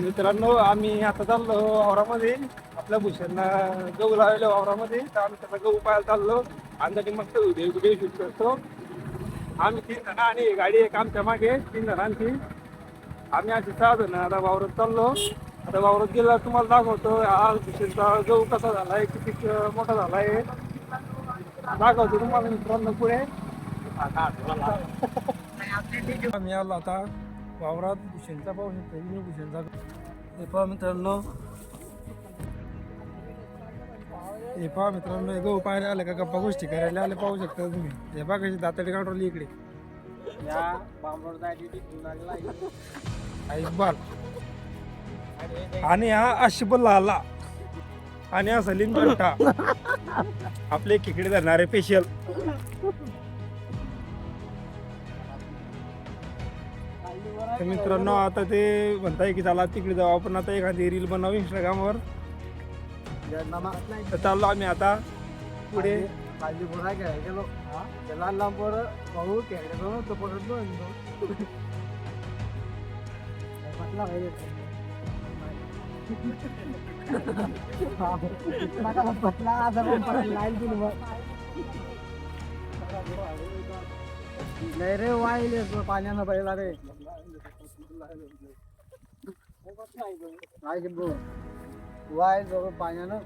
तर मित्रांनो आम्ही आता चाललो वावरामध्ये आपल्या भूषणला गहू लावलेल्या वावरामध्ये तर आम्ही त्याचा गहू पाहायला चाललो. आणि मस्त व्हिडिओ व्हिडिओ शूट करतो. आम्ही तीन जण आणि गाडी एक आमच्या मागे. तीन जणांची आम्ही अशी सहा जण आता वावरात चाललो. आता वावरात गेला तुम्हाला दाखवतो हा भूषणचा गहू कसा झालाय किती क- मोठा झालाय. दाखवतो तुम्हाला मित्रांनो पुढे. आम्ही आलो आता. वावरात भूषणचा पाहू शकतो मी भूषणचा हे पहा मित्रांनो. हे पहा मित्रांनो हे गहू पाहायला आले का गप्पा गोष्टी करायला आले पाहू शकता तुम्ही. हे बघा कशी दाताडी काढवली इकडे. इक्बाल आणि हा अशिबल आला आणि हा सलीम जट्टा आपले खेकडे धरणारे स्पेशल तर मित्रांनो आता ते म्हणताय की चला तिकडे जाऊ. आपण आता एखादी रील बनवू इंस्टाग्रामवर तर चाललो आम्ही आता पुढे. काळजी बोला गेलो त्याला लांब भाऊ तो पटला पटला आता पण दिली मग नाही रे वाईल पाण्यानं पहिला रे. काय भाऊ वाईल जवळ पाण्यानं.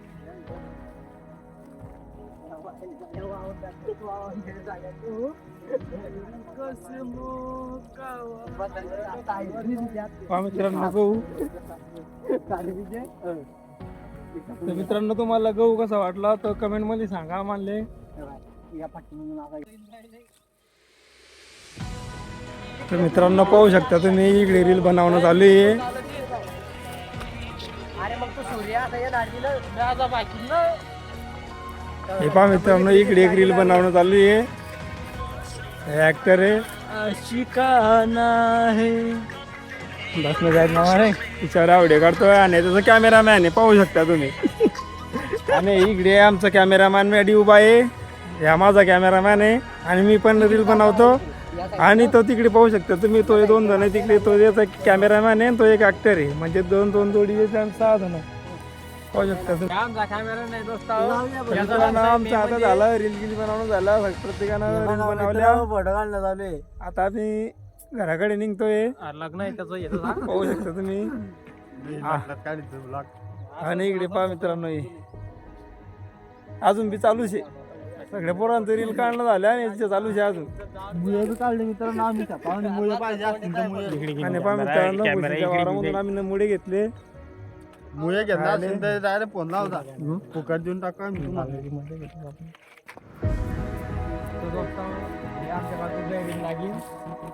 मित्रांनो गहू. तर मित्रांनो तुम्हाला गहू कसा वाटला तर कमेंटमध्ये सांगा मानले. तर मित्रांनो पाहू शकता तुम्ही इकडे रील बनवणं चालू आहे. हे पहा मित्रांनो इकडे एक रील बनवणं चालू आहे. ऍक्टर आहे. शिकाना है. बस में जायचं आहे. बिचारा व्हिडिओ काढतोय आणि त्याचा कॅमेरामॅन आहे. पाहू शकता तुम्ही. आणि इकडे आमचा कॅमेरामॅन मॅडी उभा आहे. हा माझा कॅमेरामॅन आहे. आणि मी पण रील बनवतो. आणि तो तिकडे पाहू शकता. तुम्ही तो दोन जण आहे तिकडे तो याचा कॅमेरामॅन आहे आणि तो एक ऍक्टर आहे. म्हणजे दोन दोन जोडी सहा जण. पाहू शकता तुम्ही. आमचा आता झालं रील गिल बनवणं झालं. प्रत्येकानं रील बनवल्या. आता आम्ही घराकडे निघतोय. लग्न आहे त्याचं येतं पाहू शकता तुम्ही. आणि इकडे पहा मित्रांनो. अजून बी चालूच आहे. सगळ्या पोरांचं रील काढणं झालं आणि चालूच आहे अजून. मुळे काढले मित्रांनो आम्ही. पाहुणे मुळे पाहिजे असतील तर मुळे आणि पहा मित्रांनो भुशीच्या वावरामधून आम्ही मुळे घेतले. मुळे घेतला असेल तर डायरेक्ट फोन लावता. फुकट देऊन टाका मी तुम्हाला. नागिन.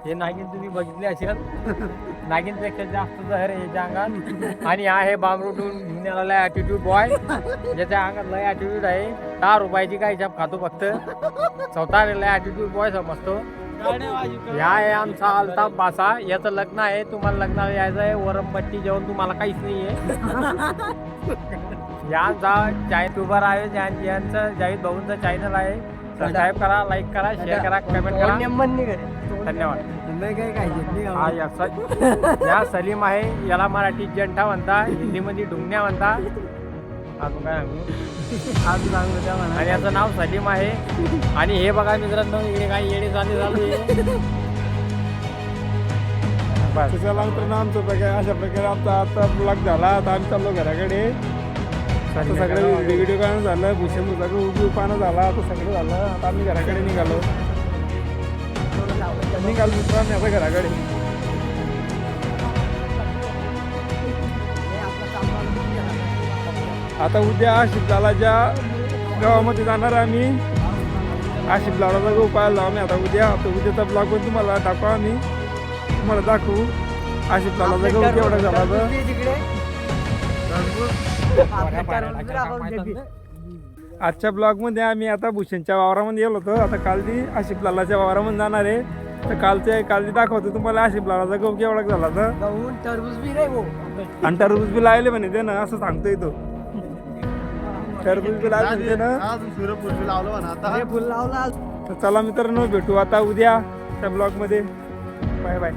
हे नागिन तुम्ही बघितले असेल. नागिनपेक्षा जास्त जहर आहे याच्या अंगात आणि हा आहे बांगरूटून घेऊन आलेला ॲटिट्यूड बॉय ज्याच्या अंगात लय ॲटिट्यूड आहे. दहा रुपयाची काय छाप खातो फक्त. स्वतः ॲटिट्यूड बॉय समजतो. ह्या आहे आमचा अल्ताफ बासा. याचं लग्न आहे. तुम्हाला लग्नाला यायचं आहे. वरमपट्टी जेवण तुम्हाला काहीच नाही आहे यांचा जाहीर उभा आहे यांचं जाहीर भाऊंचं चॅनल आहे. सबस्क्राईब करा लाईक करा शेअर करा कमेंट करा. धन्यवाद. हा या सलीम आहे याला मराठीत जंठा म्हणता हिंदीमध्ये ढुंगण्या म्हणता. अजून काय सांगू? आणि याचं नाव सलीम आहे. आणि हे बघा मित्रांनो हे काही येडे चालू चालू आहे बस. त्याच्या मित्रांनो आमचं प्रकारे अशा प्रकारे आमचा आता ब्लॉग झाला. आता आम्ही चाललो घराकडे. आता सगळं व्हिडिओ काढणं झालं भूषण सगळं उभी पानं झाला आता सगळं झालं. आता आम्ही घराकडे निघालो. निघालो मित्रांनी आता घराकडे. आता उद्या आशिफ लालाच्या गावामध्ये जाणार आम्ही. आशिफ लालाचा गहू पाहायला जाऊ आम्ही आता उद्या. आता उद्याचा ब्लॉग पण तुम्हाला टाकू आम्ही. तुम्हाला दाखवू. आशिफ लालाचा गहू केवढा झाला तर आजच्या ब्लॉगमध्ये आम्ही आता भूषणच्या वावरामध्ये गेलो होतो. आता काल ती आशिफ लालाच्या वावरामध्ये जाणार आहे. तर कालच्या काल ती दाखवतो तुम्हाला आशिफ लालाचा गहू केवढा झाला तर. टरबूज बी रे भाऊ. आणि टरबूज बी लावले म्हणे ते ना असं सांगतोय तो. टरबूज बी लावले ना सूर्यफूल बी लावलं म्हणा आता. फुल लावला तर चला मित्रांनो भेटू आता उद्या त्या ब्लॉगमध्ये बाय बाय.